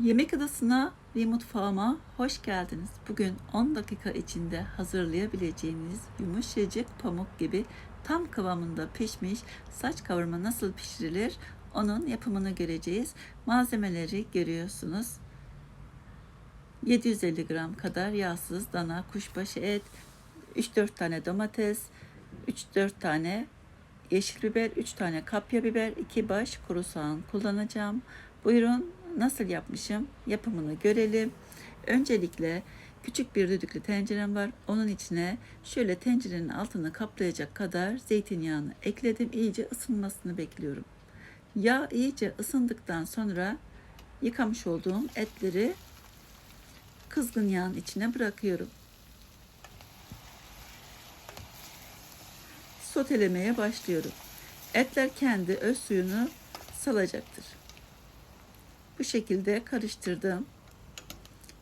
Yemek adasına ve mutfağıma hoş geldiniz. Bugün 10 dakika içinde hazırlayabileceğiniz yumuşacık pamuk gibi tam kıvamında pişmiş saç kavurma nasıl pişirilir onun yapımını göreceğiz. Malzemeleri görüyorsunuz. 750 gram kadar yağsız dana kuşbaşı et, 3-4 tane domates, 3-4 tane yeşil biber, 3 tane kapya biber, 2 baş kuru soğan kullanacağım. Buyurun nasıl yapmışım yapımını görelim. Öncelikle küçük bir düdüklü tencerem var. Onun içine şöyle tencerenin altını kaplayacak kadar zeytinyağını ekledim. İyice ısınmasını bekliyorum. Yağ iyice ısındıktan sonra yıkamış olduğum etleri kızgın yağın içine bırakıyorum. Sotelemeye başlıyorum. Etler kendi öz suyunu salacaktır. Bu şekilde karıştırdım.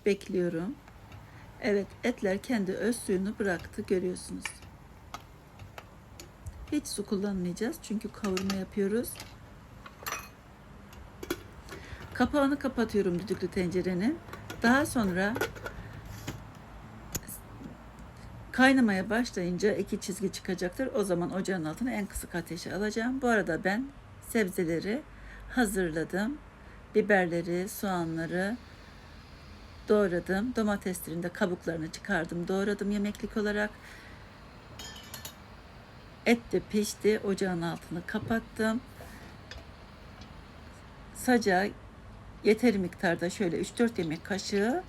Bekliyorum. Evet etler kendi öz suyunu bıraktı görüyorsunuz. Hiç su kullanmayacağız çünkü kavurma yapıyoruz. Kapağını kapatıyorum düdüklü tencerenin. Daha sonra kaynamaya başlayınca iki çizgi çıkacaktır. O zaman ocağın altına en kısık ateşe alacağım. Bu arada ben sebzeleri hazırladım. Biberleri, soğanları doğradım. Domateslerin de kabuklarını çıkardım. Doğradım yemeklik olarak. Et de pişti. Ocağın altını kapattım. Saca yeteri miktarda şöyle 3-4 yemek kaşığı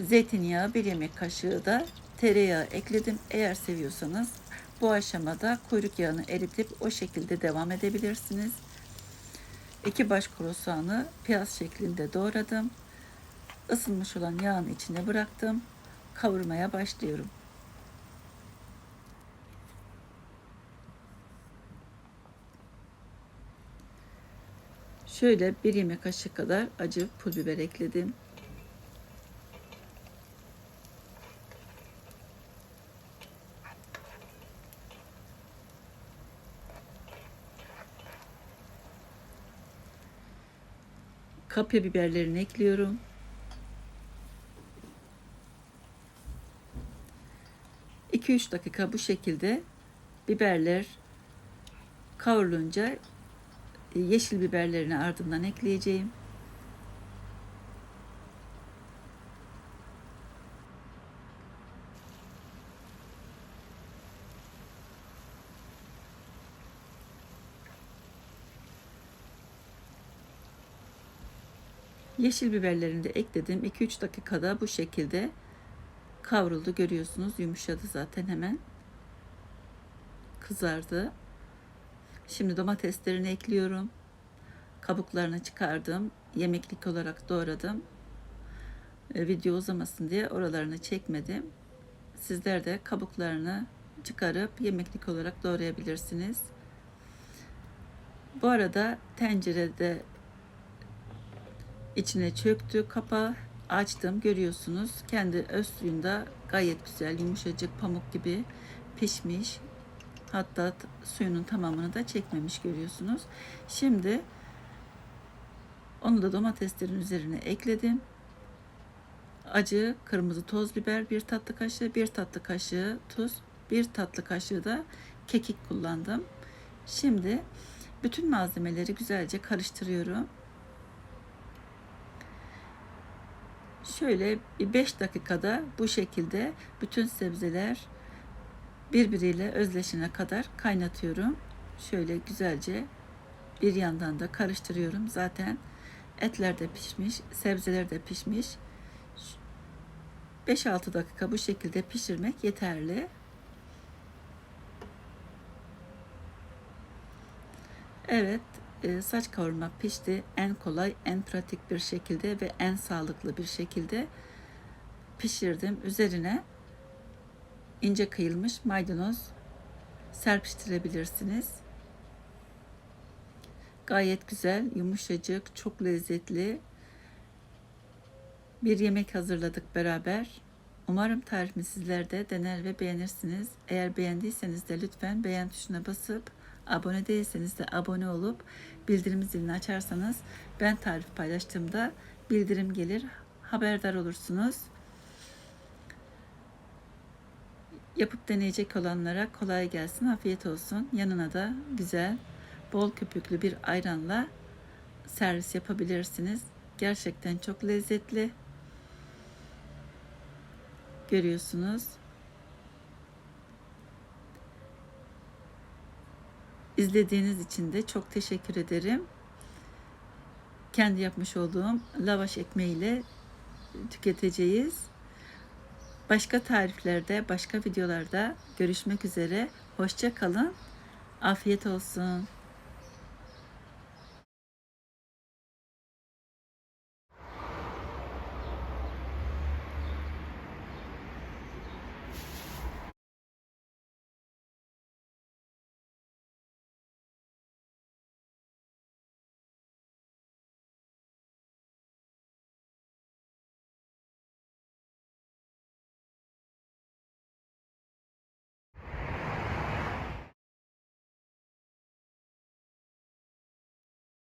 zeytinyağı, bir yemek kaşığı da tereyağı ekledim. Eğer seviyorsanız bu aşamada kuyruk yağını eritip o şekilde devam edebilirsiniz. İki baş kuru soğanı piyaz şeklinde doğradım. Isınmış olan yağın içine bıraktım. Kavurmaya başlıyorum. Şöyle bir yemek kaşığı kadar acı pul biber ekledim. Kapya biberlerini ekliyorum. İki üç dakika bu şekilde biberler kavrulunca yeşil biberlerini ardından ekleyeceğim. Yeşil biberlerini de ekledim. 2-3 dakikada bu şekilde kavruldu. Görüyorsunuz yumuşadı zaten hemen. Kızardı. Şimdi domateslerini ekliyorum. Kabuklarını çıkardım. Yemeklik olarak doğradım. E, video uzamasın diye oralarını çekmedim. Sizler de kabuklarını çıkarıp yemeklik olarak doğrayabilirsiniz. Bu arada tencerede içine çöktü kapağı açtım görüyorsunuz. Kendi öz suyunda gayet güzel yumuşacık pamuk gibi pişmiş. Hatta suyunun tamamını da çekmemiş görüyorsunuz. Şimdi onu da domateslerin üzerine ekledim. Acı kırmızı toz biber bir tatlı kaşığı bir tatlı kaşığı tuz bir tatlı kaşığı da kekik kullandım. Şimdi bütün malzemeleri güzelce karıştırıyorum Şöyle bir 5 dakikada bu şekilde bütün sebzeler birbiriyle özleşene kadar kaynatıyorum. Şöyle güzelce bir yandan da karıştırıyorum. Zaten etler de pişmiş, sebzeler de pişmiş. 5-6 dakika bu şekilde pişirmek yeterli. Evet, saç kavurma pişti. En kolay, en pratik bir şekilde ve en sağlıklı bir şekilde pişirdim. Üzerine ince kıyılmış maydanoz serpiştirebilirsiniz. Gayet güzel, yumuşacık, çok lezzetli bir yemek hazırladık beraber. Umarım tarifimi sizler de dener ve beğenirsiniz. Eğer beğendiyseniz de lütfen beğen tuşuna basıp Abone değilseniz de abone olup bildirim zilini açarsanız ben tarif paylaştığımda bildirim gelir. Haberdar olursunuz. Yapıp deneyecek olanlara kolay gelsin, afiyet olsun. Yanına da güzel, bol köpüklü bir ayranla servis yapabilirsiniz. Gerçekten çok lezzetli. Görüyorsunuz. İzlediğiniz için de çok teşekkür ederim. Kendi yapmış olduğum lavaş ekmeğiyle tüketeceğiz. Başka tariflerde, başka videolarda görüşmek üzere. Hoşça kalın. Afiyet olsun.